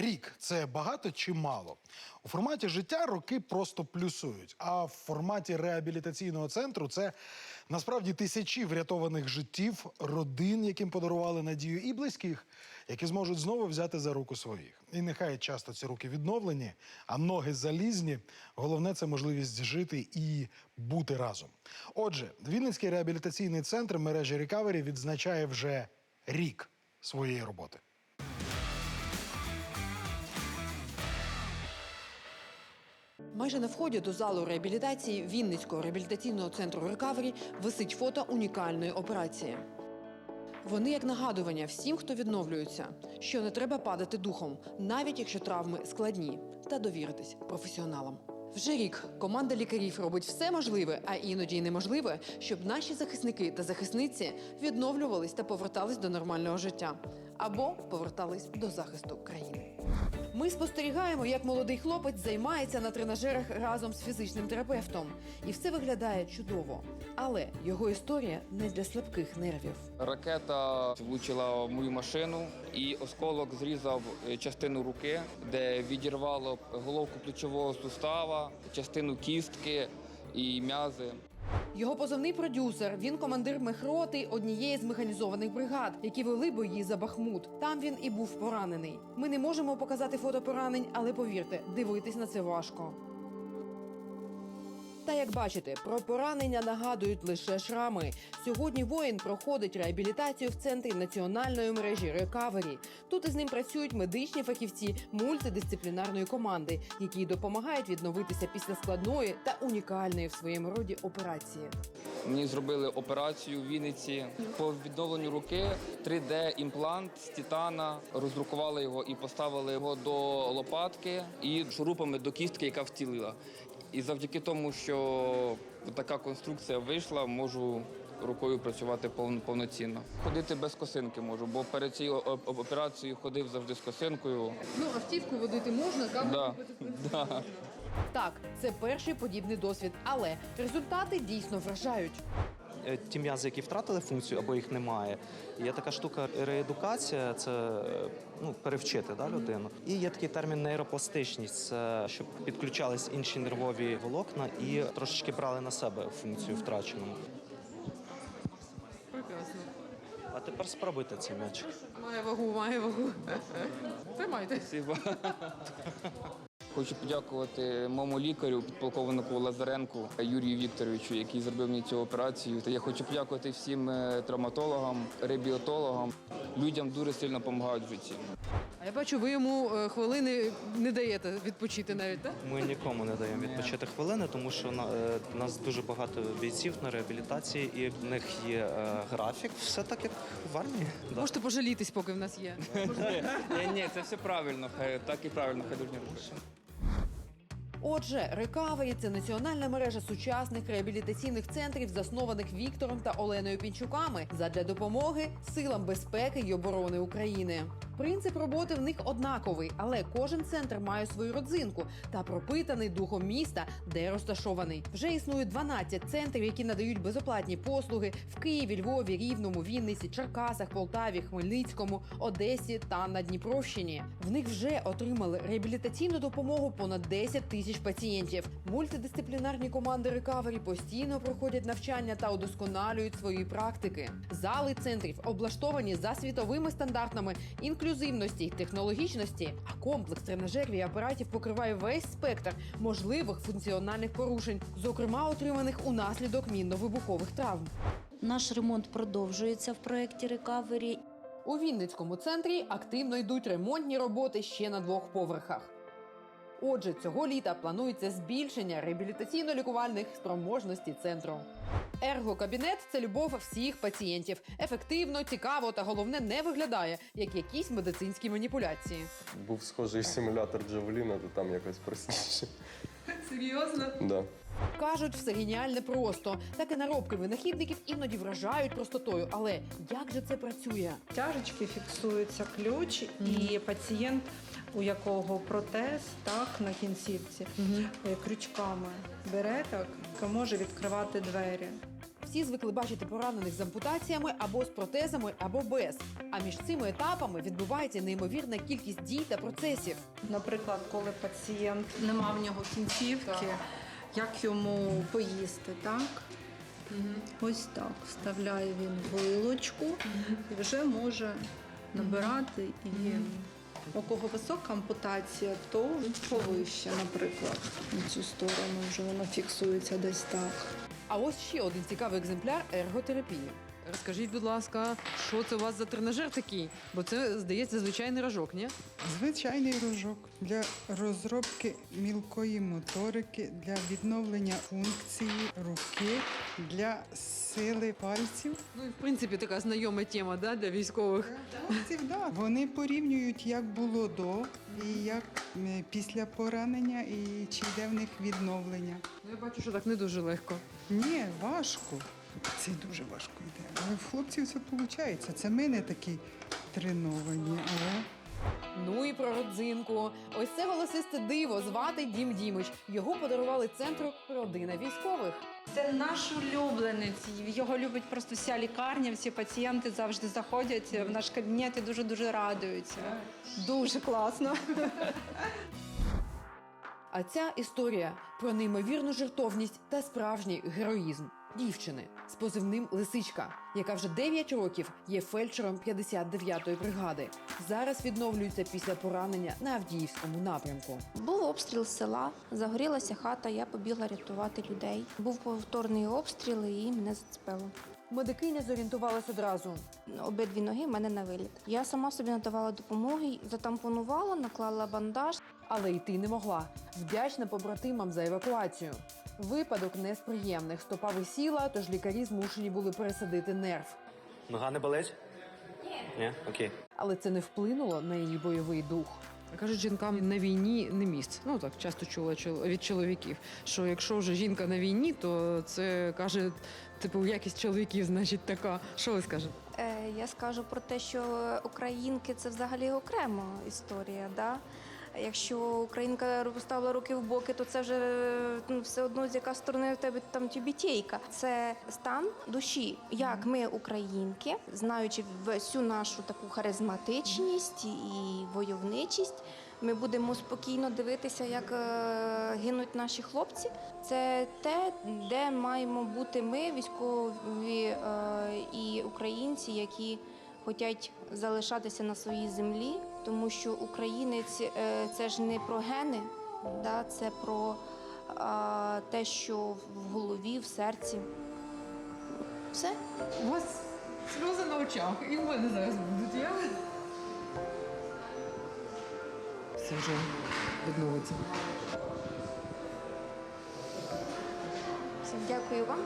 Рік це багато чи мало? У форматі життя роки просто плюсують. А в форматі реабілітаційного центру це насправді тисячі врятованих життів, родин, яким подарували надію, і близьких, які зможуть знову взяти за руку своїх. І нехай часто ці руки відновлені, а ноги залізні. Головне це можливість жити і бути разом. Отже, Вінницький реабілітаційний центр мережі Рекавері відзначає вже рік своєї роботи. Майже на вході до залу реабілітації Вінницького реабілітаційного центру Рекавері висить фото унікальної операції. Вони як нагадування всім, хто відновлюється, що не треба падати духом, навіть якщо травми складні, та довіритись професіоналам. Вже рік команда лікарів робить все можливе, а іноді й неможливе, щоб наші захисники та захисниці відновлювались та повертались до нормального життя або повертались до захисту країни. Ми спостерігаємо, як молодий хлопець займається на тренажерах разом з фізичним терапевтом, і все виглядає чудово. Але його історія не для слабких нервів. Ракета влучила в мою машину, і осколок зрізав е, частину руки, де відірвало головку плечового сустава, частину кістки і м'язи. Його позивний продюсер. Він командир мехроти однієї з механізованих бригад, які вели бої за Бахмут. Там він і був поранений. Ми не можемо показати фото поранень, але повірте, дивитись на це важко. Та як бачите, про поранення нагадують лише шрами. Сьогодні воїн проходить реабілітацію в центрі національної мережі Рекавері. Тут із ним працюють медичні фахівці мультидисциплінарної команди, які допомагають відновитися після складної та унікальної в своєму роді операції. Мені зробили операцію в Вінниці по відновленню руки. 3D-імплант з титана, роздрукували його і поставили його до лопатки і шурупами до кістки, яка втілила. І завдяки тому, що така конструкція вийшла, можу рукою працювати повно- повноцінно. Ходити без косинки можу, бо перед цією операцією ходив завжди з косинкою. Ну автівку водити можна, Да. Да. Так, це перший подібний досвід, але результати дійсно вражають. Е, ті м'язи, які втратили функцію або їх немає. Є така штука реедукація, це е, ну, перевчити да, людину. І є такий термін нейропластичність, це щоб підключались інші нервові волокна і трошечки брали на себе функцію втрачену. Прекрасно. А тепер спробуйте цей м'ячик. Має вагу, має вагу. Тримайте. Спасибо. Хочу подякувати моєму лікарю, підполковнику Лазаренку Юрію Вікторовичу, який зробив мені цю операцію. Та я хочу подякувати всім е, травматологам, ребіотологам. Людям дуже сильно допомагають в житті. А я бачу, ви йому е, хвилини не даєте відпочити навіть, так? Ми нікому не даємо відпочити хвилини, тому що на е, нас дуже багато бійців на реабілітації, і в них є е, графік. Все так, як в армії. Да. Можете пожалітись, поки в нас є. Ні, це все правильно. Хай так і правильно, хай дуже робити. Отже, Рекавері це національна мережа сучасних реабілітаційних центрів, заснованих Віктором та Оленою Пінчуками задля допомоги силам безпеки й оборони України. Принцип роботи в них однаковий, але кожен центр має свою родзинку та пропитаний духом міста, де розташований. Вже існує 12 центрів, які надають безоплатні послуги в Києві, Львові, Рівному, Вінниці, Черкасах, Полтаві, Хмельницькому, Одесі та на Дніпровщині. В них вже отримали реабілітаційну допомогу понад 10 тисяч пацієнтів. Мультидисциплінарні команди рекавері постійно проходять навчання та удосконалюють свої практики. Зали центрів облаштовані за світовими стандартами інклюзивності й технологічності. А комплекс тренажерів і апаратів покриває весь спектр можливих функціональних порушень, зокрема отриманих унаслідок мінно-вибухових травм. Наш ремонт продовжується в проєкті Рекавері. У Вінницькому центрі активно йдуть ремонтні роботи ще на двох поверхах. Отже, цього літа планується збільшення реабілітаційно-лікувальних спроможностей центру. Ергокабінет це любов всіх пацієнтів. Ефективно, цікаво та головне не виглядає як якісь медицинські маніпуляції. Був схожий симулятор Джавеліна, то там якось простіше. Серйозно? Да. Кажуть, все геніальне просто. Так і наробки винахідників іноді вражають простотою. Але як же це працює? тяжечки фіксується ключ, і пацієнт, у якого протез, так на кінцівці, е, крючками бере так, може відкривати двері. Всі звикли бачити поранених з ампутаціями або з протезами, або без. А між цими етапами відбувається неймовірна кількість дій та процесів. Наприклад, коли пацієнт нема в нього кінцівки, як йому поїсти, так? Ось так. Вставляє він вилочку і вже може набирати. І у кого висока ампутація, то повище, наприклад, на цю сторону вже воно фіксується десь так. А ось ще один цікавий екземпляр ерготерапії. Розкажіть, будь ласка, що це у вас за тренажер такий? Бо це, здається, звичайний рожок, ні? Звичайний рожок для розробки мілкої моторики, для відновлення функції руки, для сили пальців. Ну і в принципі така знайома тема да, для військових. Пальців, да. Вони порівнюють, як було до і як е, після поранення, і чи йде в них відновлення. Ну, я бачу, що так не дуже легко. Ні, важко. Це дуже важко йде. Але в хлопців це виходить. Це ми не такі треновані, але. Ну і про родзинку. Ось це голосисте диво звати Дім Дімич. Його подарували центру родина військових. Це наш улюбленець. Його любить просто вся лікарня, всі пацієнти завжди заходять в наш кабінет і дуже дуже радуються. Дуже класно. А ця історія про неймовірну жертовність та справжній героїзм дівчини з позивним Лисичка, яка вже 9 років є фельдшером 59-ї бригади. Зараз відновлюється після поранення на Авдіївському напрямку. Був обстріл села, загорілася хата, я побігла рятувати людей. Був повторний обстріл і мене зацепило. Медикиня зорієнтувалась одразу. Обидві ноги в мене на виліт. Я сама собі надавала допомоги, затампонувала, наклала бандаж. Але йти не могла. Вдячна побратимам за евакуацію. Випадок не з приємних. Стопа висіла, тож лікарі змушені були пересадити нерв. Нога не болить? Ні. Ні? Окей. Але це не вплинуло на її бойовий дух. Кажуть, жінкам на війні не місце. Ну так часто чула від чоловіків. Що якщо вже жінка на війні, то це каже, типу, якість чоловіків, значить, така. Що ви скажете? Е, я скажу про те, що українки це взагалі окрема історія. Да? Якщо українка поставила руки в боки, то це вже ну, все одно з яка сторони в тебе там тюбітейка. Це стан душі. Як ми, українки, знаючи всю нашу таку харизматичність і войовничість, ми будемо спокійно дивитися, як е, гинуть наші хлопці. Це те, де маємо бути ми, військові е, і українці, які хочуть залишатися на своїй землі, тому що українець е, це ж не про гени, да, це про те, що в голові, в серці. Все. У вас сльози на очах, і в мене зараз будуть. Я... Це вже відновиться. Дякую вам.